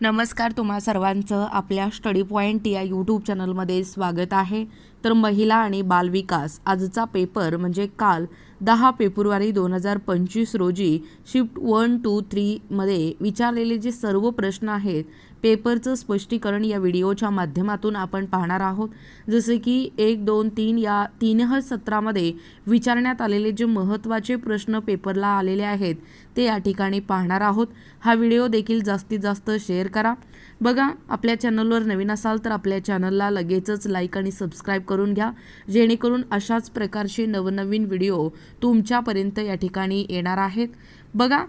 नमस्कार तुम्हा सर्वांचं आपल्या स्टडी पॉईंट या यूट्यूब चॅनलमध्ये स्वागत आहे. तर महिला आणि बालविकास आजचा पेपर म्हणजे काल दहा फेब्रुवारी दोन हजार पंचवीस रोजी शिफ्ट वन टू थ्रीमध्ये विचारलेले जे सर्व प्रश्न आहेत पेपरचं स्पष्टीकरण या व्हिडिओच्या माध्यमातून आपण पाहणार आहोत. जसे की एक दोन तीन या तीनही सत्रामध्ये विचारण्यात आलेले जे महत्त्वाचे प्रश्न पेपरला आलेले आहेत ते या ठिकाणी पाहणार आहोत. हा व्हिडिओ देखील जास्तीत जास्त शेअर करा. बघा आपल्या चॅनलवर नवीन असाल तर आपल्या चॅनलला लगेचच लाईक आणि सबस्क्राईब करून घ्या. जेणेकरून अशाच प्रकारचे नवनवीन व्हिडिओ तुमच्यापर्यंत या ठिकाणी येणार आहेत. बघा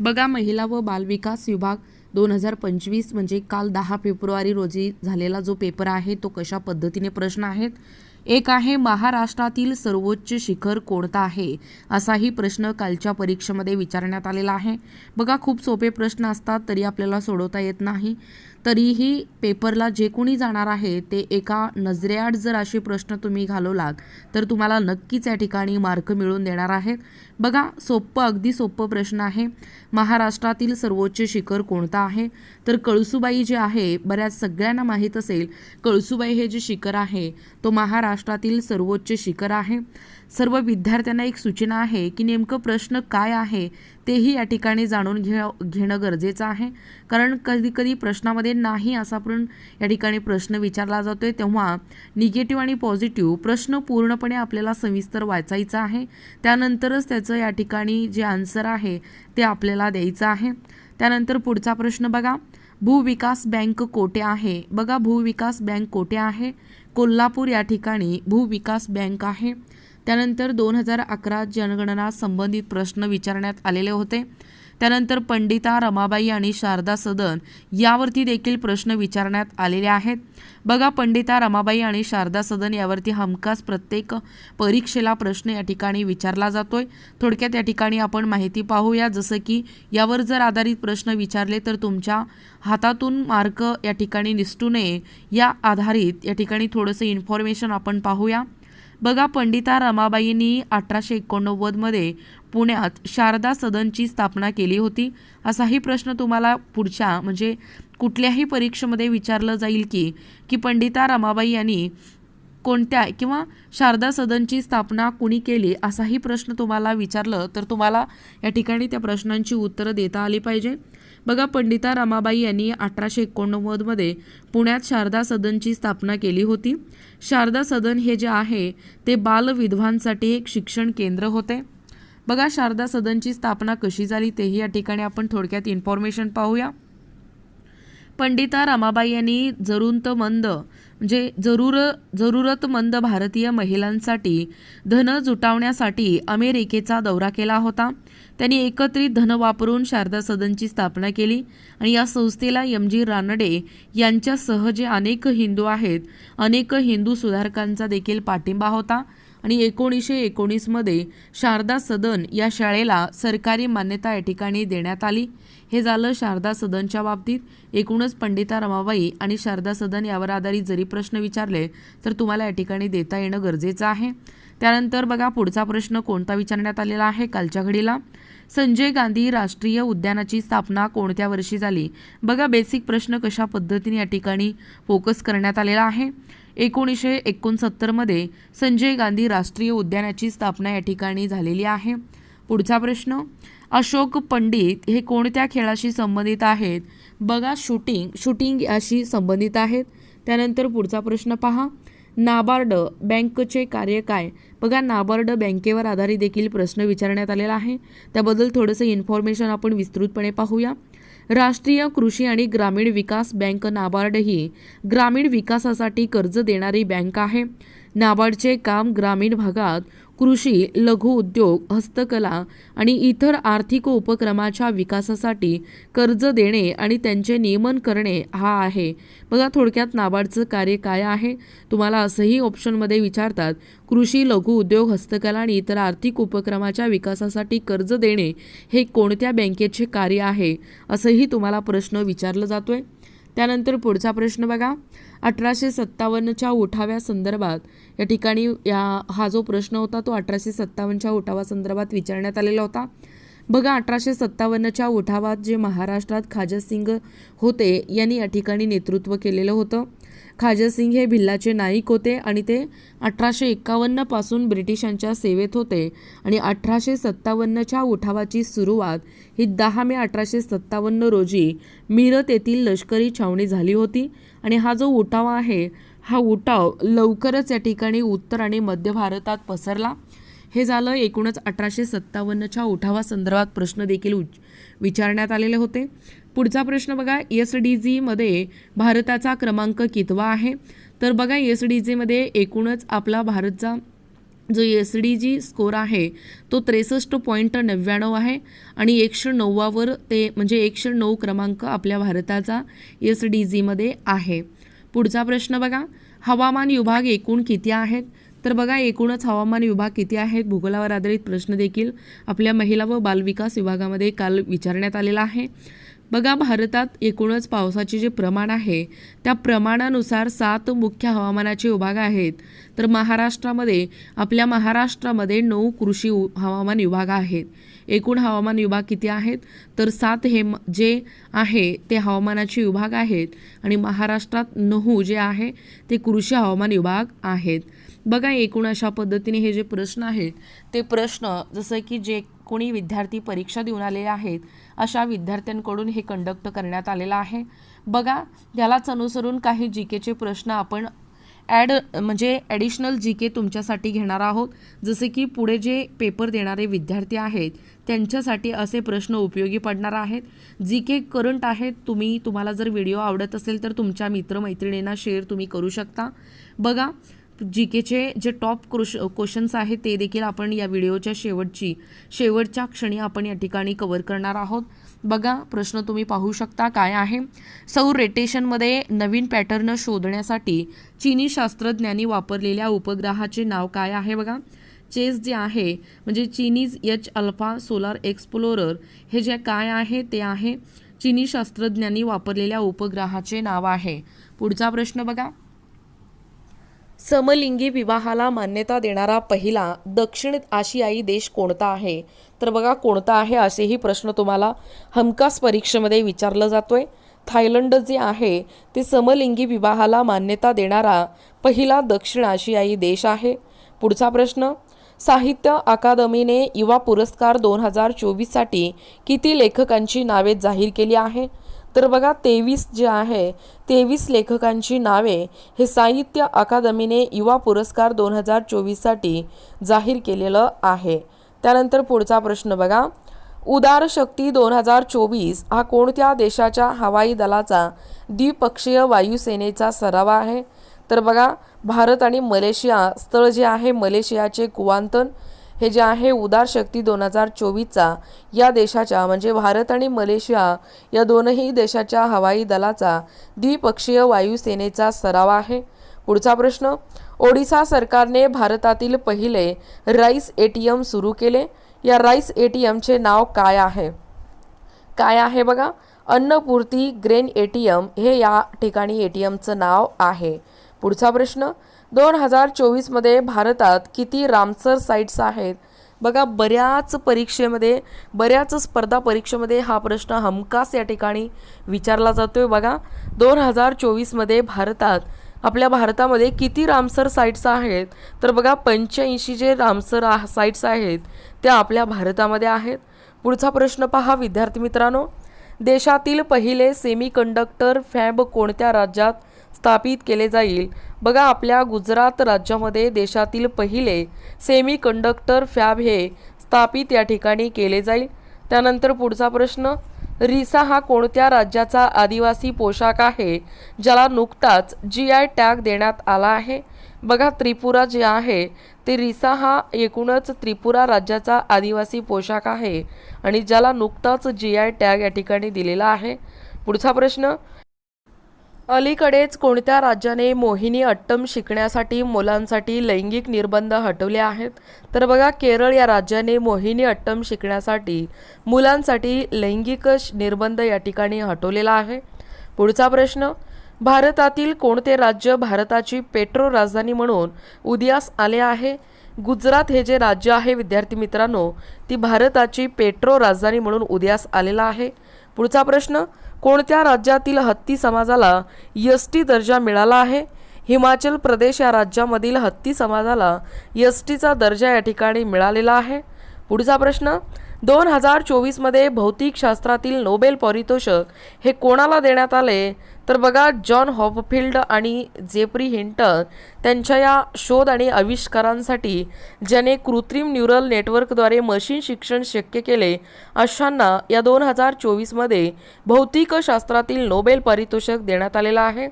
बघा महिला व बालविकास विभाग दोन हजार पंचवीस म्हणजे काल दहा फेब्रुवारी रोजी झालेला जो पेपर आहे तो कशा पद्धतीने प्रश्न आहेत? एक आहे महाराष्ट्रातील सर्वोच्च शिखर कोणतं आहे? असाही प्रश्न कालच्या परीक्षेमध्ये विचारण्यात आलेला आहे. बघा खूप सोपे प्रश्न असतात तरी आपल्याला सोडवता येत नाही. तरीही पेपरला जे कोणी जाणार आहे ते एका नजरेआड जर असे प्रश्न तुम्ही घालवलात तर तुम्हाला नक्कीच या ठिकाणी मार्क मिळून देणार आहेत. बघा सोपं अगदी सोपं प्रश्न आहे. महाराष्ट्रातील सर्वोच्च शिखर कोणतं आहे? तर कळसुबाई जे आहे बऱ्याच सगळ्यांना माहीत असेल कळसुबाई हे जे शिखर आहे तो महाराष्ट्रातील सर्वोच्च शिखर आहे. सर्व विद्यार्थ्यांना एक सूचना आहे की नेमकं प्रश्न काय आहे तेही या ठिकाणी जाणून घे घेणं गरजेचं आहे. कारण कधी कधी प्रश्नामध्ये नाही असा पण या ठिकाणी प्रश्न विचारला जातो आहे तेव्हा निगेटिव्ह आणि पॉझिटिव्ह प्रश्न पूर्णपणे आपल्याला सविस्तर वाचायचा आहे. त्यानंतरच त्याचं या ठिकाणी जे आन्सर आहे ते आपल्याला द्यायचं आहे. त्यानंतर पुढचा प्रश्न बघा. भूविकास बँक कोठे आहे? बघा भूविकास बँक कोठे आहे? कोल्हापूर या ठिकाणी भूविकास बँक आहे. त्यानंतर दोन हजार अकरा जनगणना संबंधित प्रश्न विचारण्यात आलेले होते. त्यानंतर पंडिता रमाबाई आणि शारदा सदन यावरती देखील प्रश्न विचारण्यात आलेले आहेत. बघा पंडिता रमाबाई आणि शारदा सदन यावरती हमखास प्रत्येक परीक्षेला प्रश्न या ठिकाणी विचारला जातोय. थोडक्यात या ठिकाणी आपण माहिती पाहूया. जसं की यावर जर आधारित प्रश्न विचारले तर तुमच्या हातातून मार्क या ठिकाणी निसटू नये. या आधारित या ठिकाणी थोडंसं इन्फॉर्मेशन आपण पाहूया. बघा पंडिता रमाबाईंनी अठराशे एकोणनव्वदमध्ये पुण्यात शारदा सदनची स्थापना केली होती. असाही प्रश्न तुम्हाला पुढच्या म्हणजे कुठल्याही परीक्षेमध्ये विचारलं जाईल की की पंडिता रमाबाई यांनी कोणत्या किंवा शारदा सदनची स्थापना कुणी केली असाही प्रश्न तुम्हाला विचारलं तर तुम्हाला या ठिकाणी त्या प्रश्नांची उत्तरं देता आली पाहिजे. बघा पंडिता रमाबाई यांनी अठराशे एकोणनव्वदमध्ये पुण्यात शारदा सदनची स्थापना केली होती. शारदा सदन हे जे आहे ते बालविधवांसाठी एक शिक्षण केंद्र होते. बघा शारदा सदनची स्थापना कशी झाली तेही या ठिकाणी आपण थोडक्यात इन्फॉर्मेशन पाहूया. पंडिता रमाबाई यांनी जरूरतमंद म्हणजे जरूर जरूरतमंद भारतीय महिलांसाठी धन जुटावण्यासाठी अमेरिकेचा दौरा केला होता. त्यांनी एकत्रित धन वापरून शारदा सदनची स्थापना केली आणि या संस्थेला एम जी रानडे यांच्यासह जे अनेक हिंदू आहेत. अनेक हिंदू सुधारकांचा देखील पाठिंबा होता. आणि एकोणीसशे एकोणीसमध्ये शारदा सदन या शाळेला सरकारी मान्यता या ठिकाणी देण्यात आली. हे झालं शारदा सदनच्या बाबतीत. एकूणच पंडिता रमाबाई आणि शारदा सदन यावर आधारित जरी प्रश्न विचारले तर तुम्हाला या ठिकाणी देता येणं गरजेचं आहे. त्यानंतर बघा पुढचा प्रश्न कोणता विचारण्यात आलेला आहे? कालच्या घडीला. संजय गांधी राष्ट्रीय उद्यानाची स्थापना कोणत्या वर्षी झाली? बघा बेसिक प्रश्न कशा पद्धतीने या ठिकाणी फोकस करण्यात आलेला आहे? एकोणीसशे एकोणसत्तरमध्ये संजय गांधी राष्ट्रीय उद्यानाची स्थापना या ठिकाणी झालेली आहे. पुढचा प्रश्न अशोक पंडित हे कोणत्या खेळाशी संबंधित आहेत? बघा शूटिंग शूटिंग याशी संबंधित आहेत. त्यानंतर पुढचा प्रश्न पहा. नाबार्ड बँकचे कार्य काय? बघा नाबार्ड बँकेवर आधारित देखील प्रश्न विचारण्यात आलेला आहे. त्याबद्दल थोडंसं इन्फॉर्मेशन आपण विस्तृतपणे पाहूया. राष्ट्रीय कृषी आणि ग्रामीण विकास बँक नाबार्ड ही ग्रामीण विकासासाठी कर्ज देणारी बँक आहे. नाबार्डचे काम ग्रामीण भागात कृषी लघु उद्योग हस्तकला आणि इतर आर्थिक उपक्रमाच्या विकासासाठी कर्ज देणे आणि त्यांचे नियमन करणे हा आहे. बघा थोडक्यात नाबार्डचं कार्य काय आहे? तुम्हाला असंही ऑप्शनमध्ये विचारतात कृषी लघु उद्योग हस्तकला आणि इतर आर्थिक उपक्रमाच्या विकासासाठी कर्ज देणे हे कोणत्या बँकेचे कार्य आहे? असंही तुम्हाला प्रश्न विचारला जातोय. त्यानंतर पुढचा प्रश्न बघा. अठराशे सत्तावन्नच्या उठाव्या संदर्भात या ठिकाणी या हा जो प्रश्न होता तो अठराशे सत्तावन्नच्या उठावासंदर्भात विचारण्यात आलेला होता. बघा अठराशे सत्तावन्नच्या उठावात जे महाराष्ट्रात खाजसिंग होते यांनी या ठिकाणी नेतृत्व केलेलं होतं. खाजसिंग हे भिल्लाचे नाईक होते आणि ते अठराशे एक्कावन्नपासून ब्रिटिशांच्या सेवेत होते आणि अठराशे सत्तावन्नच्या उठावाची सुरुवात ही दहा मे अठराशे सत्तावन्न रोजी मिरत येथील लष्करी छावणी झाली होती. आणि हा जो उठाव आहे हा उठाव लवकरच या ठिकाणी उत्तर आणि मध्य भारतात पसरला. हे झालं एकूणच अठराशे सत्तावन्नच्या उठावासंदर्भात प्रश्न देखील उच विचारण्यात आलेले होते. पुढचा प्रश्न बघा एस डी जीमध्ये भारताचा क्रमांक कितवा आहे? तर बघा एस डी जीमध्ये एकूणच आपला भारतचा जो एस डी जी स्कोर आहे तो त्रेसष्ट पॉईंट नव्याण्णव आहे आणि एकशे नव्वावर ते म्हणजे एकशे नऊ क्रमांक आपल्या भारताचा एस डी जीमध्ये आहे. पुढचा प्रश्न बघा हवामान विभाग एकूण किती आहेत? तर बघा एकूणच हवामान विभाग किती आहेत भूगोलावर आधारित प्रश्न देखील आपल्या महिला व बालविकास विभागामध्ये काल विचारण्यात आलेला आहे. बघा भारतात एकूणच पावसाचे जे प्रमाण आहे त्या प्रमाणानुसार सात मुख्य हवामानाचे विभाग आहेत. तर महाराष्ट्रामध्ये आपल्या महाराष्ट्रामध्ये नऊ कृषी उ- हवामान विभाग आहेत. एकूण हवामान विभाग किती आहेत? तर सात हे जे आहे ते हवामानाचे विभाग आहेत. आणि महाराष्ट्रात नऊ जे आहे ते कृषी हवामान विभाग आहेत. बघा एकूण अशा पद्धतीने हे जे प्रश्न आहेत ते प्रश्न जसं की जे कोणी विद्यार्थी परीक्षा देऊन आलेले आहेत अशा विद्यार्थ्यांकडून हे कंडक्ट करण्यात आलेलं आहे. बघा यालाच अनुसरून काही जी केचे प्रश्न आपण ॲड म्हणजे ॲडिशनल जी के तुमच्यासाठी घेणार आहोत. जसे की पुढे जे पेपर देणारे विद्यार्थी आहेत त्यांच्यासाठी असे प्रश्न उपयोगी पडणार आहेत. जी के करंट आहेत तुम्ही तुम्हाला जर व्हिडिओ आवडत असेल तर तुमच्या मित्रमैत्रिणींना शेअर तुम्ही करू शकता. बघा जी केचे जे टॉप क्रोश क्वेश्चन्स आहेत ते देखील आपण या व्हिडिओच्या शेवटची शेवटच्या क्षणी आपण या ठिकाणी कवर करणार आहोत. बघा प्रश्न तुम्ही पाहू शकता काय आहे. सौर रेटेशनमध्ये नवीन पॅटर्न शोधण्यासाठी चीनी शास्त्रज्ञांनी वापरलेल्या उपग्रहाचे नाव काय आहे बघा. चेस जे आहे म्हणजे Chinese H alpha solar explorer हे जे काय आहे ते आहे. चीनी शास्त्रज्ञांनी वापरलेल्या उपग्रहाचे नाव आहे. पुढचा प्रश्न बघा. समलिंगी विवाहाला मान्यता देणारा पहिला दक्षिण आशियाई देश कोणता आहे? तर बघा कोणता आहे असेही प्रश्न तुम्हाला हमखास परीक्षेमध्ये विचारलं जातोय. थायलंड जे आहे ते समलिंगी विवाहाला मान्यता देणारा पहिला दक्षिण आशियाई देश आहे. पुढचा प्रश्न साहित्य अकादमीने युवा पुरस्कार दोन हजार चोवीससाठी किती लेखकांची नावे जाहीर केली आहे? तर बघा तेवीस जे आहे तेवीस लेखकांची नावे हे साहित्य अकादमीने युवा पुरस्कार दोन हजार चोवीससाठी जाहीर केलेलं आहे. त्यानंतर पुढचा प्रश्न बघा. उदार शक्ती दोन हजार चोवीस हा कोणत्या देशाच्या हवाई दलाचा द्विपक्षीय वायुसेनेचा सराव आहे? तर बघा भारत आणि मलेशिया स्थळ जे आहे मलेशियाचे कुवांतन हे जे आहे उदार शक्ती दोन हजार चोवीसचा या देशाच्या म्हणजे भारत आणि मलेशिया या दोनही देशाच्या हवाई दलाचा द्विपक्षीय वायुसेनेचा सराव आहे. पुढचा प्रश्न ओडिसा सरकारने भारतातील पहिले राईस ए टी एम सुरू केले. या राईस ए टी एमचे नाव काय आहे? काय आहे बघा? Annapurti grain A T M हे या ठिकाणी ए टी एमचं नाव आहे. पुढचा प्रश्न दोन हजार चोवीसमध्ये भारतात किती रामसर साईट्स आहेत? बघा बऱ्याच परीक्षेमध्ये बऱ्याच स्पर्धा परीक्षेमध्ये हा प्रश्न हमखास या ठिकाणी विचारला जातोय. बघा दोन हजार चोवीसमध्ये भारतात आपल्या भारतामध्ये किती रामसर साईट्स आहेत? तर बघा पंच्याऐंशी जे रामसर आ- साईट्स आहेत त्या आपल्या भारतामध्ये आहेत. पुढचा प्रश्न पहा विद्यार्थी मित्रांनो. देशातील पहिले सेमी कंडक्टर फॅब कोणत्या राज्यात स्थापित केले जाईल. बघा आपल्या गुजरात राज्यामध्ये देशातील पहिले सेमी कंडक्टर फॅब हे स्थापित या ठिकाणी केले जाईल. त्यानंतर पुढचा प्रश्न रिसा हा कोणत्या राज्याचा आदिवासी पोशाख आहे? ज्याला नुकताच जी आय टॅग देण्यात आला आहे. बघा त्रिपुरा जे आहे ते रिसा हा एकूणच त्रिपुरा राज्याचा आदिवासी पोशाख आहे आणि ज्याला नुकताच जी आय टॅग या ठिकाणी दिलेला आहे. पुढचा प्रश्न अलीकडेच कोणत्या राज्याने मोहिनी अट्टम शिकण्यासाठी मुलांसाठी लैंगिक निर्बंध हटवले आहेत? तर बघा केरळ या राज्याने मोहिनी अट्टम शिकण्यासाठी मुलांसाठी लैंगिक निर्बंध या ठिकाणी हटवलेला आहे. पुढचा प्रश्न भारतातील कोणते राज्य भारताची पेट्रो राजधानी म्हणून उदयास आले आहे? गुजरात हे जे राज्य आहे विद्यार्थी मित्रांनो ती भारताची पेट्रो राजधानी म्हणून उदयास आलेला आहे. पुढचा प्रश्न कोणत्या राज्यातील हत्ती समाजाला एस टी दर्जा मिळाला आहे? हिमाचल प्रदेश या राज्यामधील हत्ती समाजाला एस टीचा दर्जा या ठिकाणी मिळालेला आहे. पुढचा प्रश्न दोन हजार चोवीसमध्ये भौतिकशास्त्रातील नोबेल पारितोषक हे कोणाला देण्यात आले? तर बघा जॉन हॉपफिल्ड आणि जेप्री हिंटन त्यांच्या या शोध आणि आविष्कारांसाठी ज्याने कृत्रिम न्यूरल नेटवर्कद्वारे मशीन शिक्षण शक्य केले अशांना या दोन हजार चोवीसमध्ये भौतिकशास्त्रातील नोबेल पारितोषक देण्यात आलेला आहे.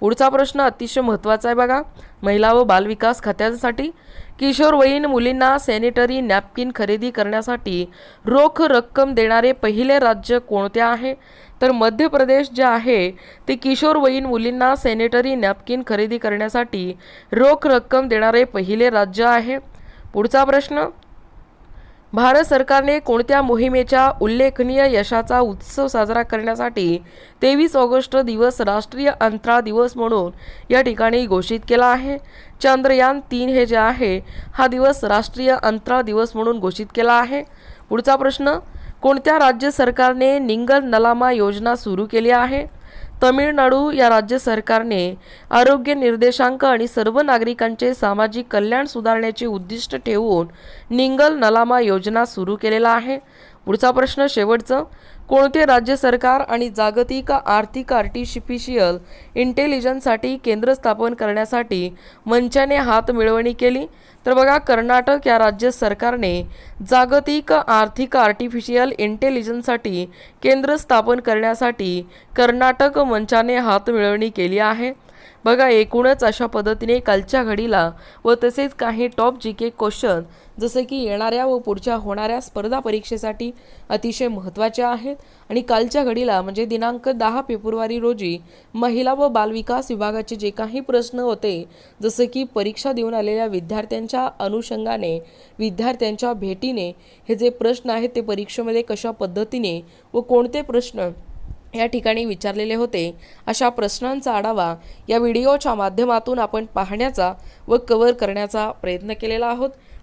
पुढचा प्रश्न अतिशय महत्त्वाचा आहे बघा. महिला व बालविकास खात्यांसाठी किशोरवयीन मुलींना सॅनिटरी नॅपकिन खरेदी करण्यासाठी रोख रक्कम देणारे पहिले राज्य कोणते आहे? तर मध्य प्रदेश जे आहे ते किशोरवयीन मुलींना सॅनिटरी नॅपकिन खरेदी करण्यासाठी रोख रक्कम देणारे पहिले राज्य आहे. पुढचा प्रश्न. भारत सरकारने कोणत्या मोहिमेच्या उल्लेखनीय यशाचा उत्सव साजरा करण्यासाठी तेवीस ऑगस्ट दिवस राष्ट्रीय अंतराळ दिवस म्हणून या ठिकाणी घोषित केला आहे? चंद्रयान तीन हे जे आहे हा दिवस राष्ट्रीय अंतराळ दिवस म्हणून घोषित केला आहे. पुढचा प्रश्न कोणत्या राज्य सरकारने निंगल नलामा योजना सुरू केली आहे? तमिळनाडू या राज्य सरकारने आरोग्य निर्देशांक आणि सर्व नागरिकांचे सामाजिक कल्याण सुधारण्याचे उद्दिष्ट ठेवून निंगल नलामा योजना सुरू केलेला आहे. पुढचा प्रश्न शेवटचं कोणते राज्य सरकार आणि जागतिक आर्थिक आर्टिफिशियल इंटेलिजन्ससाठी केंद्र स्थापन करण्यासाठी मंचाने हात मिळवणी केली? तर बघा कर्नाटक या राज्य सरकारने जागतिक आर्थिक आर्टिफिशियल इंटेलिजन्ससाठी केंद्र स्थापन करण्यासाठी कर्नाटक मंचाने हात मिळवणी केली आहे. बघा एकूणच अशा पद्धतीने कालच्या घडीला व तसेच काही टॉप जी के क्वेश्चन जसे की येणाऱ्या व पुढच्या होणाऱ्या स्पर्धा परीक्षेसाठी अतिशय महत्त्वाच्या आहेत. आणि कालच्या घडीला म्हणजे दिनांक दहा फेब्रुवारी रोजी महिला व बालविकास विभागाचे जे काही प्रश्न होते जसे की परीक्षा देऊन आलेल्या विद्यार्थ्यांच्या अनुषंगाने विद्यार्थ्यांच्या भेटीने हे जे प्रश्न आहेत ते परीक्षेमध्ये कशा पद्धतीने व कोणते प्रश्न या ठिकाणी विचारलेले होते अशा प्रश्नांचा आढावा या व्हिडिओच्या माध्यमातून आपण पाहण्याचा व कव्हर करण्याचा प्रयत्न केलेला आहोत.